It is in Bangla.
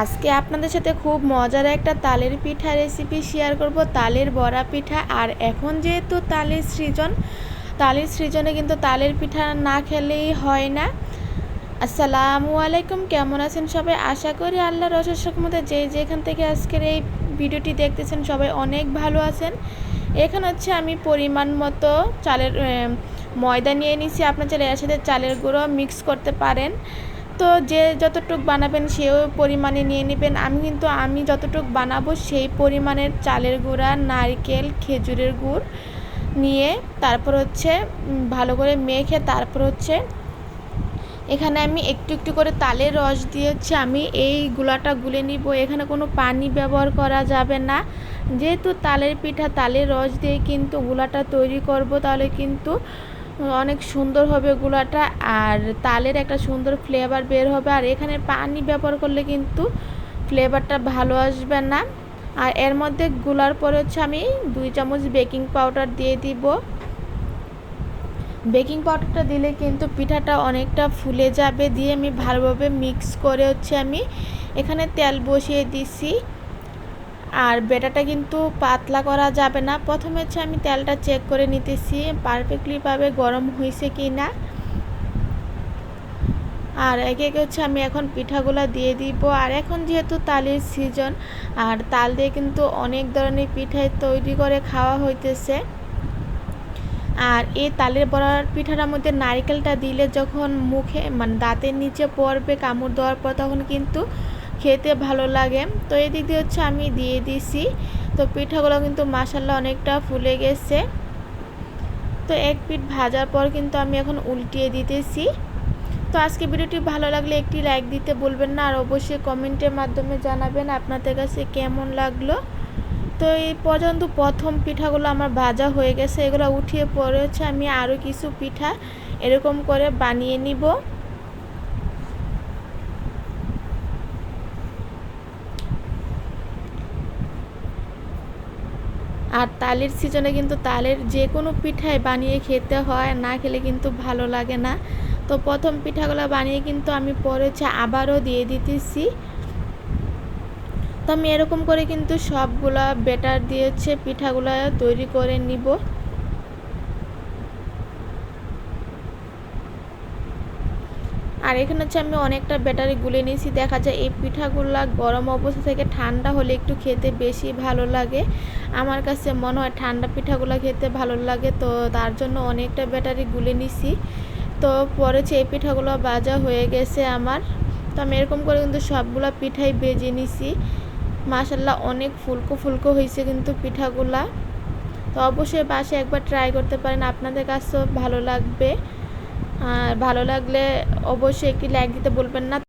আজকে আপনাদের সাথে খুব মজার একটা তালের পিঠা রেসিপি শেয়ার করব, তালের বড়া পিঠা। আর এখন যেহেতু তালের সৃজন, তালের সৃজনে কিন্তু তালের পিঠা না খেলেই হয় না। আসসালামু আলাইকুম, কেমন আছেন সবাই? আশা করি আল্লাহ রসের মধ্যে যে যেখান থেকে আজকের এই ভিডিওটি দেখতেছেন সবাই অনেক ভালো আছেন। এখানে হচ্ছে আমি পরিমাণ মতো চালের ময়দা নিয়ে নিছি। আপনার চাইলে এর সাথে চালের গুঁড়ো মিক্স করতে পারেন। তো যে যতটুক বানাবেন সেও পরিমাণে নিয়ে নেবেন। আমি কিন্তু, আমি যতটুক বানাবো সেই পরিমাণের চালের গুঁড়া, নারকেল, খেজুরের গুড় নিয়ে তারপর হচ্ছে ভালো করে মেখে তারপর হচ্ছে এখানে আমি একটু একটু করে তালের রস দিয়ে হচ্ছে আমি এই গুলাটা গুলে নিব। এখানে কোনো পানি ব্যবহার করা যাবে না। যেহেতু তালের পিঠা, তালের রস দিয়ে কিন্তু গুলাটা তৈরি করব, তাহলে কিন্তু অনেক সুন্দর হবে গুলাটা, আর তালের একটা সুন্দর ফ্লেভার বের হবে। আর এখানে পানি ব্যবহার করলে কিন্তু ফ্লেভারটা ভালো আসবে না। আর এর মধ্যে গুলার পরে হচ্ছে আমি দুই চামচ বেকিং পাউডার দিয়ে দিব। বেকিং পাউডারটা দিলে কিন্তু পিঠাটা অনেকটা ফুলে যাবে। দিয়ে আমি ভালোভাবে মিক্স করে হচ্ছে আমি এখানে তেল বসিয়ে দিছি। আর বেটাটা কিন্তু পাতলা করা যাবে না। প্রথমে হচ্ছে আমি তেলটা চেক করে নিতেছি পারফেক্টলিভাবে গরম হয়েছে কি না আর একে একে হচ্ছে আমি এখন পিঠাগুলো দিয়ে দিব। আর এখন যেহেতু তালের সিজন আর তাল দিয়ে কিন্তু অনেক ধরনের পিঠাই তৈরি করে খাওয়া হইতেছে। আর এই তালের বড়ার পিঠাটার মধ্যে নারিকেলটা দিলে যখন মুখে মানে দাঁতের নিচে পড়বে, কামড় দেওয়ার পর তখন কিন্তু খেতে ভালো লাগে। তো এদিক দিয়ে হচ্ছে আমি দিয়ে দিছি। তো পিঠাগুলো কিন্তু মাসাল্লা অনেকটা ফুলে গেছে। তো এক পিঠ ভাজার পর কিন্তু আমি এখন উল্টিয়ে দিতেছি। তো আজকে ভিডিওটি ভালো লাগলে একটি লাইক দিতে বলবেন না। আর অবশ্যই কমেন্টের মাধ্যমে জানাবেন আপনাদের কাছে কেমন লাগল। তো এই পর্যন্ত প্রথম পিঠাগুলো আমার ভাজা হয়ে গেছে। এগুলো উঠিয়ে পরে হচ্ছে আমি আরও কিছু পিঠা এরকম করে বানিয়ে নিব। আর তালের সিজনে কিন্তু তালের যে কোনো পিঠায় বানিয়ে খেতে হয়, না খেলে কিন্তু ভালো লাগে না। তো প্রথম পিঠাগুলো বানিয়ে কিন্তু আমি পরে হচ্ছে আবারও দিয়ে দিতেছি। তো আমি এরকম করে কিন্তু সবগুলা বেটার দিয়ে হচ্ছে পিঠাগুলো তৈরি করে নিব। আর এখানে হচ্ছে আমি অনেকটা ব্যাটারি গুলে নিয়েছি। দেখা যায় এই পিঠাগুলা গরম অবস্থা থেকে ঠান্ডা হলে একটু খেতে বেশি ভালো লাগে। আমার কাছে মনে হয় ঠান্ডা পিঠাগুলো খেতে ভালো লাগে, তো তার জন্য অনেকটা ব্যাটারি গুলে নিছি। তো পরে এই পিঠাগুলো বাজা হয়ে গেছে আমার। তো আমি এরকম করে কিন্তু সবগুলো পিঠাই বেজে নিছি। মাসাল্লাহ অনেক ফুলকো ফুলকো হয়েছে কিন্তু পিঠাগুলা। তো অবশ্যই বাসে একবার ট্রাই করতে পারেন, আপনাদের কাছেও ভালো লাগবে। আর ভালো লাগলে অবশ্যই একটি লাইক দিতে বলবেন না।